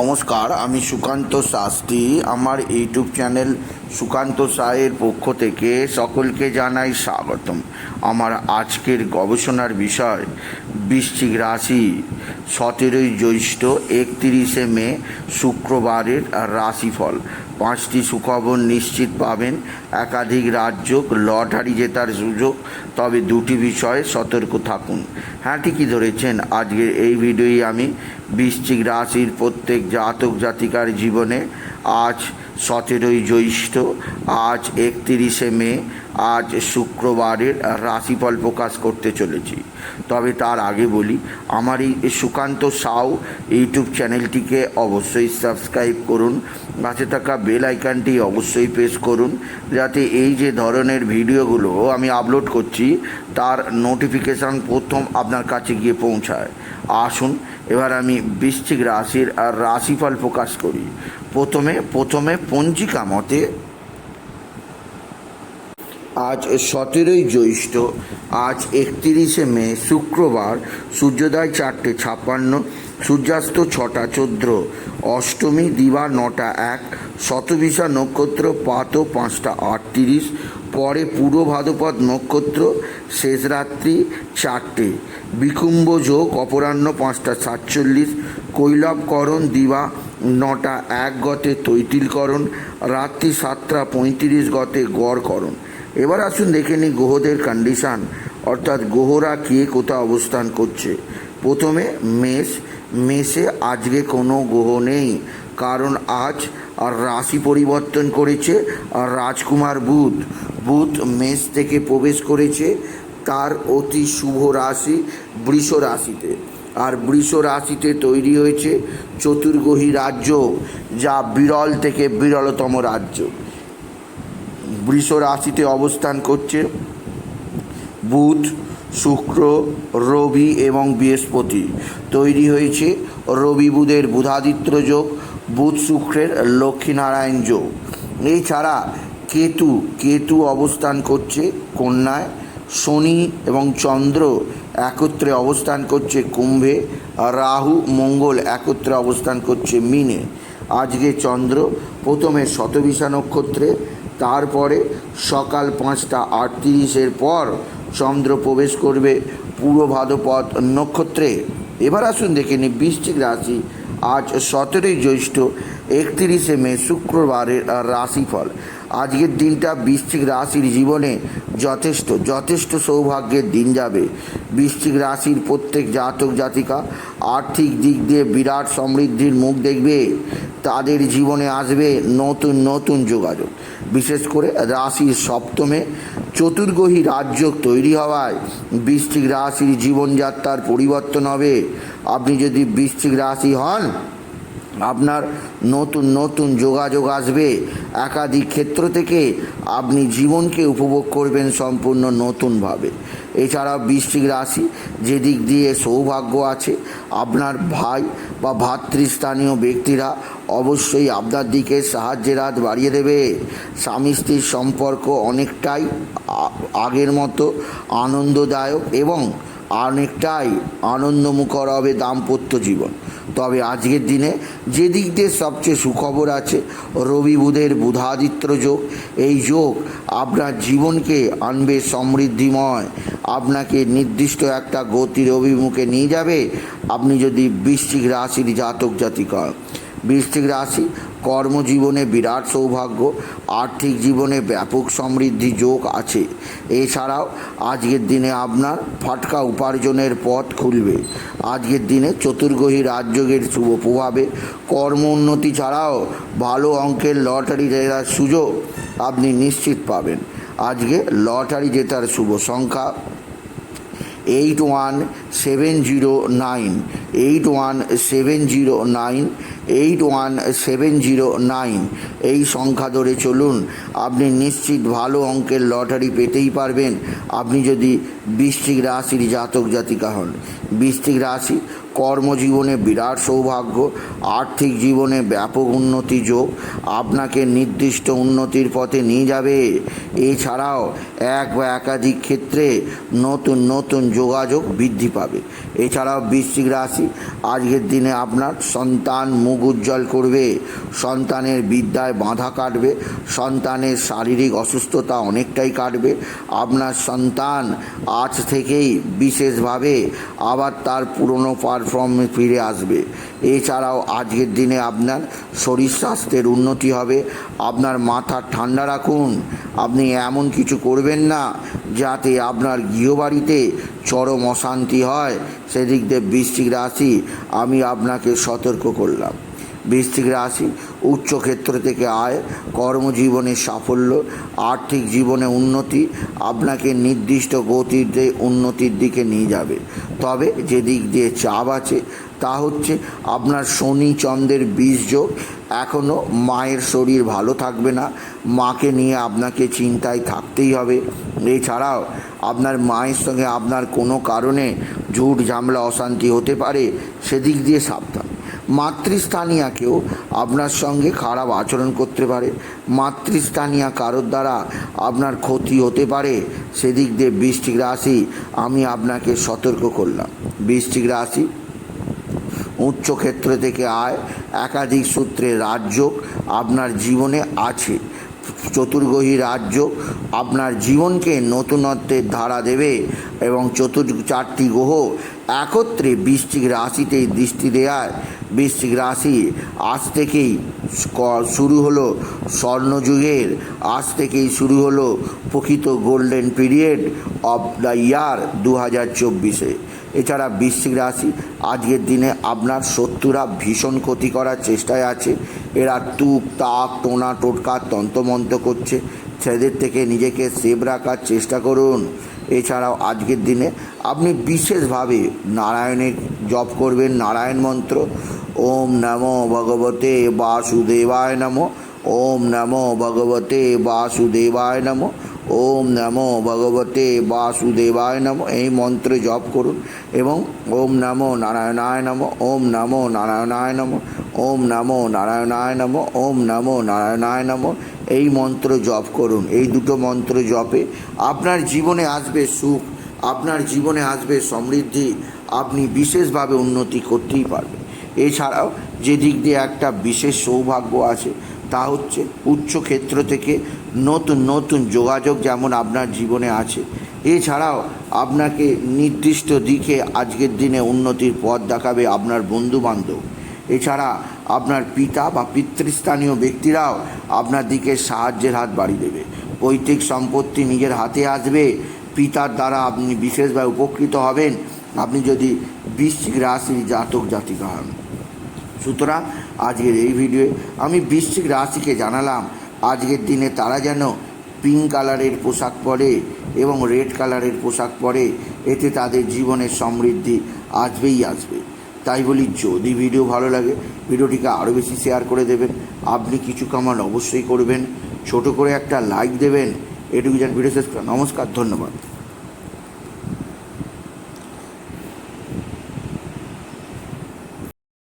নমস্কার, আমি সুকান্ত শাস্ত্রী। আমার ইউটিউব চ্যানেল সুকান্ত সায়ের পক্ষ থেকে সকলকে জানাই স্বাগতম। আমার আজকের গবেষণার বিষয়, বৃশ্চিক রাশি সতেরোই জ্যৈষ্ঠ, একত্রিশে মে, শুক্রবারের রাশিফল। পাঁচটি সুখবর নিশ্চিত পাবেন। একাধিক রাজ্য লটারি জেতার সুযোগ, তবে দুটি বিষয়ে সতর্ক থাকুন। হ্যাঁ ঠিকই ধরেছেন। আজকের এই ভিডিওই আমি বৃশ্চিক রাশির প্রত্যেক জাতক জাতিকার জীবনে আজ সতেরোই জ্যৈষ্ঠ, আজ একত্রিশে মে, আজ শুক্রবারের রাশিফল প্রকাশ করতে চলেছি। তবে তার আগে বলি, আমার এই সুকান্ত সাউ ইউটিউব চ্যানেলটিকে অবশ্যই সাবস্ক্রাইব করুন পাশে থাকা বেল আইকনটি অবশ্যই প্রেস করুন, যাতে এই যে ধরনের ভিডিওগুলো আমি আপলোড করছি, তার নোটিফিকেশান প্রথম আপনার কাছে গিয়ে পৌঁছায়। আসুন, এবার আমি বৃশ্চিক রাশির আর রাশিফল প্রকাশ করি। প্রথমে প্রথমে পঞ্জিকা মতে, আজ সতেরোই জ্যৈষ্ঠ, আজ একত্রিশে মে, শুক্রবার, সূর্যোদয় চারটে ছাপ্পান্ন সূর্যাস্ত ছটা, চোদ্দ। অষ্টমী, দিবা নটা, এক। শতবিশা নক্ষত্র, পাত পাঁচটা, আটত্রিশ। পরে পূর্ব ভাদ্রপদ নক্ষত্র, শেষ রাত্রি, চারটে। বিকুম্ভ যোগ, অপরাহ্ন পাঁচটা, সাতচল্লিশ। কৈলবকরণ দিবা নটা, এক গতে তৈতিলকরণ। রাত্রি সাতটা, পঁয়ত্রিশ গতে গড়করণ। এবার আসুন দেখে নিই গ্রহদের কন্ডিশান অর্থাৎ গ্রহরা কে কোথাও অবস্থান করছে? প্রথমে মেষ মেষে আজকে কোনো গ্রহ নেই। কারণ আজ আর রাশি পরিবর্তন করেছে আর রাজকুমার বুধ। বুধ মেষ থেকে প্রবেশ করেছে তার অতি শুভ রাশি বৃষ রাশিতে। আর বৃষ রাশিতে তৈরি হয়েছে চতুর্গ্রহী রাজ্য, যা বিরল থেকে বিরলতম রাজ্য। বৃষ রাশিতে অবস্থান করছে বুধ। শুক্র, রবি এবং বৃহস্পতি। তৈরি হয়েছে রবি বুধের বুধাদিত্য যোগ, বুধ শুক্রের লক্ষ্মীনারায়ণ যোগ। এছাড়া কেতু কেতু অবস্থান করছে কন্যায়, শনি এবং চন্দ্র একত্রে অবস্থান করছে কুম্ভে, রাহু, মঙ্গল একত্রে অবস্থান করছে মিনে। আজকে চন্দ্র প্রথমে শতবিশা নক্ষত্রে, তারপরে সকাল পাঁচটা আটত্রিশের পর চন্দ্র প্রবেশ করবে পূর্ব ভাদ্রপদ নক্ষত্রে। এবার আসুন দেখে নিই বৃশ্চিক রাশি। আজ সতেরোই জ্যৈষ্ঠ, একত্রিশে মে, শুক্রবারের রাশিফল। আজকের দিনটা বৃশ্চিক রাশির জীবনে যথেষ্ট যথেষ্ট সৌভাগ্যের দিন যাবে। বৃশ্চিক রাশির প্রত্যেক জাতক, জাতিকা আর্থিক দিক দিয়ে বিরাট সমৃদ্ধির মুখ দেখবে। তাদের জীবনে আসবে নতুন নতুন যোগাযোগ। বিশেষ করে রাশির সপ্তমে চতুর্গহী রাজ্য তৈরি হওয়ায় বৃশ্চিক রাশির জীবনযাত্রার পরিবর্তন হবে। আপনি যদি বৃশ্চিক রাশি হন আপনার নতুন নতুন যোগাযোগ আসবে। একাধিক ক্ষেত্র থেকে আপনি জীবনকে উপভোগ করবেন সম্পূর্ণ নতুনভাবে। এছাড়াও বৃশ্চিক রাশি যে দিক দিয়ে সৌভাগ্য আছে, আপনার ভাই বা ভাতৃস্থানীয় ব্যক্তিরা অবশ্যই আপনার দিকে সাহায্যের হাত বাড়িয়ে দেবে। স্বামী স্ত্রীর সম্পর্ক অনেকটাই আগের মতো আনন্দদায়ক এবং অনেকটাই আনন্দমুখর হবে দাম্পত্য জীবন। তবে আজকের দিনে যে দিক দিয়ে সবচেয়ে সুখবর আছে, রবি বুধের বুধাদিত্য যোগ। এই যোগ আপনার জীবনকে আনবে সমৃদ্ধিময়। আপনাকে নির্দিষ্ট একটা গতির অভিমুখে নিয়ে যাবে। আপনি যদি বৃশ্চিক রাশির জাতক জাতিকা। বৃশ্চিক রাশি কর্মজীবনে বিরাট সৌভাগ্য, আর্থিক জীবনে ব্যাপক সমৃদ্ধি যোগ আছে। এছাড়াও, আজকের দিনে আপনার ফাটকা উপার্জনের পথ খুলবে। আজকের দিনে চতুর্গ্রহী রাজযোগের শুভ প্রভাবে কর্ম উন্নতি ছাড়াও ভালো অঙ্কের লটারি জেতার সুযোগ আপনি নিশ্চিত পাবেন। আজকে লটারি জেতার শুভ সংখ্যা eight one seven zero nine, eight one seven zero nine eight one seven zero nine এই সংখ্যা ধরে চলুন, আপনি নিশ্চিত ভালো অঙ্কের লটারি পেতেই পারবেন। আপনি যদি বৃষ্টিক রাশির জাতক জাতিকা হন বৃষ্টিক রাশি কর্মজীবনে বিরাট সৌভাগ্য, আর্থিক জীবনে ব্যাপক উন্নতি যোগ, আপনাকে নির্দিষ্ট উন্নতির পথে নিয়ে যাবে। এছাড়াও এক বা একাধিক ক্ষেত্রে নতুন নতুন যোগাযোগ বৃদ্ধি পাবে। এছাড়াও বৃশ্চিক রাশি, আজকের দিনে আপনার সন্তান মুখ উজ্জ্বল করবে, সন্তানের বিদ্যায় বাধা কাটবে, সন্তানের শারীরিক অসুস্থতা অনেকটাই কাটবে, আপনার সন্তান আজ থেকেই বিশেষভাবে আবার তার পুরনো পারফর্মে ফিরে আসবে। এছাড়াও আজকের দিনে আপনার শরীর স্বাস্থ্যের উন্নতি হবে। আপনার মাথা ঠান্ডা রাখুন। আপনি এমন কিছু করবেন না যাতে আপনার গৃহবাড়িতে চরম অশান্তি হয়। সেদিক দিয়ে বৃষ্টিক রাশি, আমি আপনাকে সতর্ক করলাম। বৃশ্চিক রাশি উচ্চ ক্ষেত্র থেকে আয়, কর্মজীবনে সাফল্য, আর্থিক জীবনে উন্নতি, আপনাকে নির্দিষ্ট গতিতে উন্নতির দিকে নিয়ে যাবে। তবে যে দিক দিয়ে চাপ আছে, তা হচ্ছে আপনার শনি চন্দ্রের বীজ যোগ। এখনও মায়ের শরীর ভালো থাকবে না। মাকে নিয়ে আপনাকে চিন্তায় থাকতেই হবে। এছাড়াও আপনার মায়ের সঙ্গে আপনার কোনো কারণে ঝুট ঝামেলা, অশান্তি হতে পারে। সেদিক দিয়ে সাবধান। মাতৃস্থানীয়াকেও আপনার সঙ্গে খারাপ আচরণ করতে পারে। মাতৃস্থানিয়া কারোর দ্বারা আপনার ক্ষতি হতে পারে। সেদিক দিয়ে বৃষ্টিক রাশি, আমি আপনাকে সতর্ক করলাম। বৃষ্টিক রাশি উচ্চ ক্ষেত্র থেকে আয়, একাধিক সূত্রে রাজযোগ আপনার জীবনে আছে। চতুর্গ্রহী রাজ্য আপনার জীবনকে নতুনত্বের ধারা দেবে এবং চতুর চারটি গ্রহ একত্রে বৃশ্চিক রাশিতেই দৃষ্টি দেওয়ায়। বৃশ্চিক রাশি আজ থেকেই শুরু হলো স্বর্ণযুগের। আজ থেকেই শুরু হলো প্রকৃত golden period of the year দু হাজার চব্বিশে। এছাড়া বৃশ্চিক রাশি, আজকের দিনে আপনার শত্রুরা ভীষণ ক্ষতি করার চেষ্টায় আছে। এরা তুক তাক টোনা, টোটকা, তন্ত্রমন্ত্র করছে। ছেলেদের থেকে নিজেকে সেভ রাখার চেষ্টা করুন। এছাড়াও আজকের দিনে আপনি বিশেষভাবে নারায়ণের জপ করবেন, নারায়ণ মন্ত্র। ওম নমো ভগবতে বাসুদেবায় নমো। ওম নমো ভগবতে বাসুদেবায় নমো। ওম নমো ভগবতে বাসুদেবায় নমো। এই মন্ত্র জপ করুন এবং ওম নমো নারায়ণায় নমো, ওম নমো নারায়ণায় নমো, ওম নমো নারায়ণায় নমো, ওম নমো নারায়ণায় নমো। এই মন্ত্র জপ করুন। এই দুটো মন্ত্র জপে আপনার জীবনে আসবে সুখ, আপনার জীবনে আসবে সমৃদ্ধি, আপনি বিশেষভাবে উন্নতি করতেই পারবেন। এছাড়াও যে দিক দিয়ে একটা বিশেষ সৌভাগ্য আছে তা হচ্ছে উচ্চ ক্ষেত্র থেকে নতুন নতুন যোগাযোগ যেমন আপনার জীবনে আছে। এছাড়াও আপনাকে নির্দিষ্ট দিকে আজকের দিনে উন্নতির পথ দেখাবে আপনার বন্ধু বান্ধব এছাড়া আপনার পিতা বা পিতৃস্থানীয় ব্যক্তিরাও আপনার দিকে সাহায্যের হাত বাড়িয়ে দেবে। পৈতৃক সম্পত্তি নিজের হাতে আসবে। পিতার দ্বারা আপনি বিশেষভাবে উপকৃত হবেন। আপনি যদি বৃশ্চিক রাশির জাতক জাতিকা হন। সুতরাং আজকের এই ভিডিওয়ে আমি বৃশ্চিক রাশিকে জানালাম, আজকের দিনে তারা যেন পিঙ্ক কালারের পোশাক পরে এবং রেড কালারের পোশাক পরে, এতে তাদের জীবনের সমৃদ্ধি আসবেই আসবে। তাই বলি, যদি ভিডিও ভালো লাগে, ভিডিওটিকে আরও বেশি শেয়ার করে দেবেন। আপনি কিছু কামান অবশ্যই করবেন। ছোট করে একটা লাইক দেবেন। এটুকু যেন ভিডিও শেষ করা। নমস্কার, ধন্যবাদ।